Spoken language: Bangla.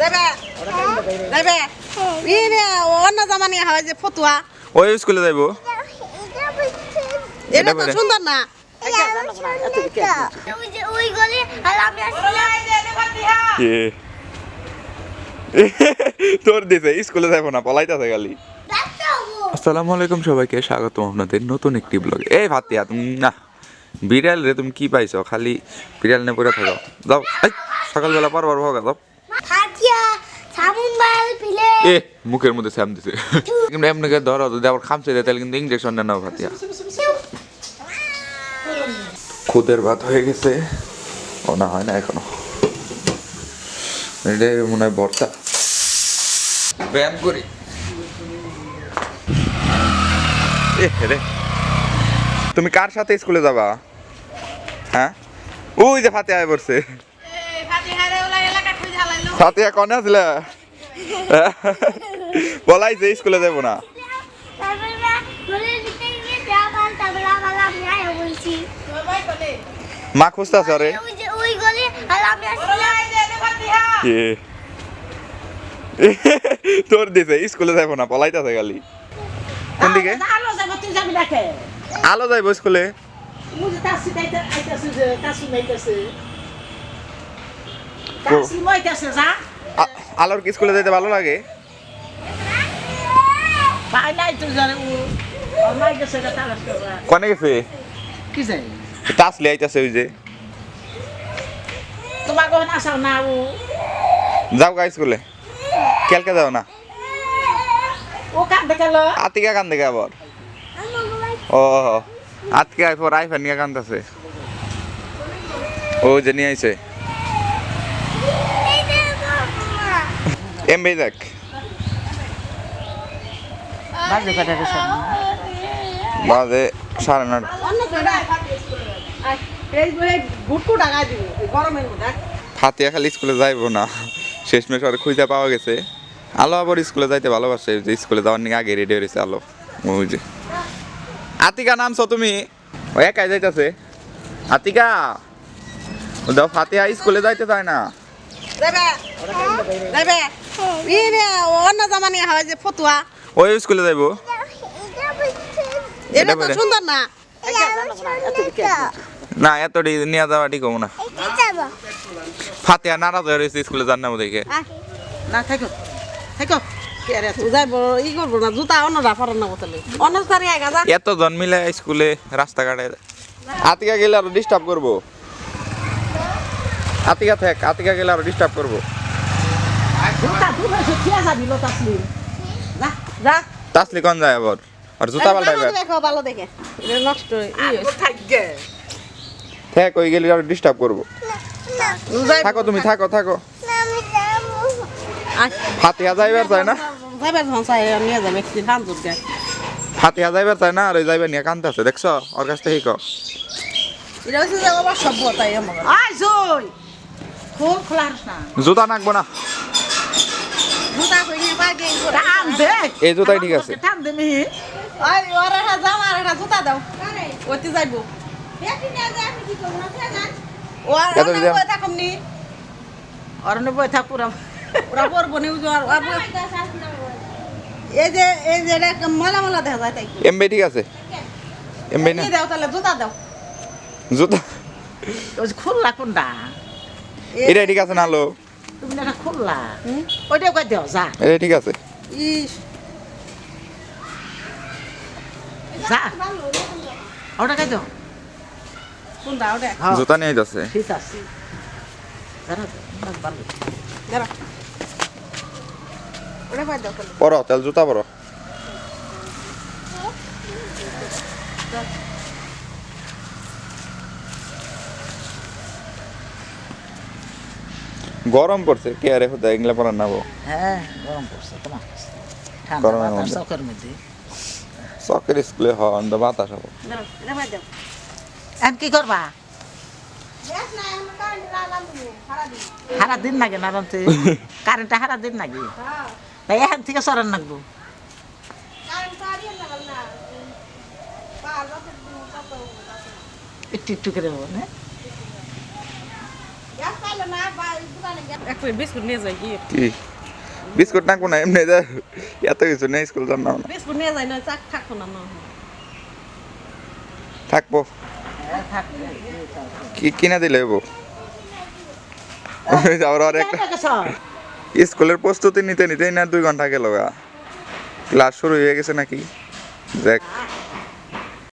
যাবে যাবে ইনে অন্য জামানি হয় যে ফতুয়া। ওই স্কুলে যাইব? এটা তো সুন্দর না। তোর দিছে স্কুলে পলাইতাছে খালি। আসসালামু আলাইকুম সবাইকে স্বাগতম আপনাদের নতুন একটি ব্লগে। এই ভাতিয়া তুমি না। বিড়াল রে তুমি কি পাইছো? খালি বিড়াল নিয়ে পড়ে থাকো। যাও। সকালবেলা পারবার ভাগা যাও। এ মুখের মধ্যে স্যাম দিছে। কিন্তু এমনিকে ধরো যদি আবার খামছে দেয় তাহলে কিন্তু ইঞ্জেকশন নেন না ভাতিয়া। খুদের ভাত হয়ে গেছে। ও না হয় না এখনও। এটা মনে হয় ভর্তা। ব্যায়াম করি। এ রে। তুমি কার সাথে স্কুলে যাবা? হ্যাঁ? ওই যে ফাতে আয় পড়ছে ফাতিয়া কনে আসলে? বলাইছে স্কুলে যাব না। যা মা যে ওই গলি আর তোর দিছে স্কুলে যাব না পলাইতাছে খালি। কোন দিকে? আলো যাইবো স্কুলে। আইতাছে আলোর কি স্কুলে যাইতে ভালো লাগে? জানে কনে গেছে? কি আইতাছে ওই যে। তোমার গহন আসাও না ও? যাও গা স্কুলে। কেলকে যাও না। ও কাঁদ দেখাল আতিকা কান দেখে আবার? ও আজকে আইফোর আইফোন নিয়ে কানতেছে ও যে নিয়ে আইছে। এমবি দেখ। বাজে কাটা গেছে বাজে সাড়ে নটা ফাতিয়া খালি স্কুলে যাইবো না। শেষমেশ আর খুঁজে পাওয়া গেছে। আলো আবার স্কুলে যাইতে ভালোবাসে যে স্কুলে যাওয়ার নিয়ে আগে রেডি হয়েছে আলো। ওই যে। আতিকা নামছো তুমি? ও একাই যাইতাছে। আতিকা ও দাও ফাতিয়া স্কুলে যাইতে চায় না। অন্য জামানি হয় যে ফতুয়া। ওই স্কুলে যাইবো। এটা তো সুন্দর না। না এত নিয়ে যাওয়া ঠিক হব না। ফাতিয়া নারাজ হয়ে রয়েছে যান থাকো। থাকো। এত জন মিলে স্কুলে রাস্তাঘাটে। আতিকা গেলে আরও ডিস্টার্ব করব। আতিকা থাক আতিকা গেলে আরও ডিস্টার্ব করব। তাসলি কোন যায় আবার? আর জুতা পাল্টাইবে ভালো দেখো ভালো দেখে। এটা নষ্ট থাক ওই গেলে আরও ডিস্টার্ব করব। থাকো তুমি থাকো থাকো। ফাতিয়া যাইবার চায় না? যাইবার চাই নিয়ে যাবে একটি ধান জুট ফাতিয়া যাইবার চায় না আর ওই যাইবার নিয়ে আছে দেখছ? ওর কাছ থেকে কও। এটা হচ্ছে যে সভ্যতাই আমার। আয় জয়! খোল খোলা হারস না। জুতা নাকবো না। জুতা কই নিয়ে পাই দিই টান দে এই জুতাই ঠিক আছে। টান দে মিহি। আই ওর একটা জামা আর একটা জুতা দাও। ওইতে যাইবো। বই থাকুম নি আর নে। বই থাক পুরা পুরা পরবো নি উজো আর এই যে এই যে এটা মলা মলা দেখা যায় তাই। এমবি ঠিক আছে। এমবি না দাও তাহলে জুতা দাও। জুতা খুললা কোনটা এই- এটা ঠিক আছে না আলো? তুমি না এটা খুললা। ওইটা কই দিও যা। এটা ঠিক আছে। ইস। যা। ওটা কই দিও? কোনটা ওটা? হ্যাঁ, জুতা নিয়ে যাচ্ছে। ঠিক আছে। ভালো। দাঁড়া ওটা পাই দাও পরো তাহলে জুতা পরো। গরম পড়ছে কে আরে হতে এগুলা পরার নাবো হ্যাঁ গরম পড়ছে তোমার ঠান্ডা গরমের বাতাস মধ্যে। চকের মধ্যে। সকের স্কুলে হন তো বাতাস হব। এখন কি করবা? হারা দিন লাগে না রানতে কারেন্টটা হারা দিন নাকি? তাই এখান থেকে সরান লাগবো একটু একটু করে হবে না পাই এক প্লেট বিস্কুট নিয়ে যাই কি? না এমনি যা এত কিছু নেই স্কুল যান না বিস্কুট নিয়ে যাই না চাক থাকতো না না। থাকব। কি কিনা দিলে হব আবার আর একটা। স্কুলের প্রস্তুতি নিতে নিতেই না দুই ঘণ্টা গেল ক্লাস শুরু হয়ে গেছে নাকি? দেখ।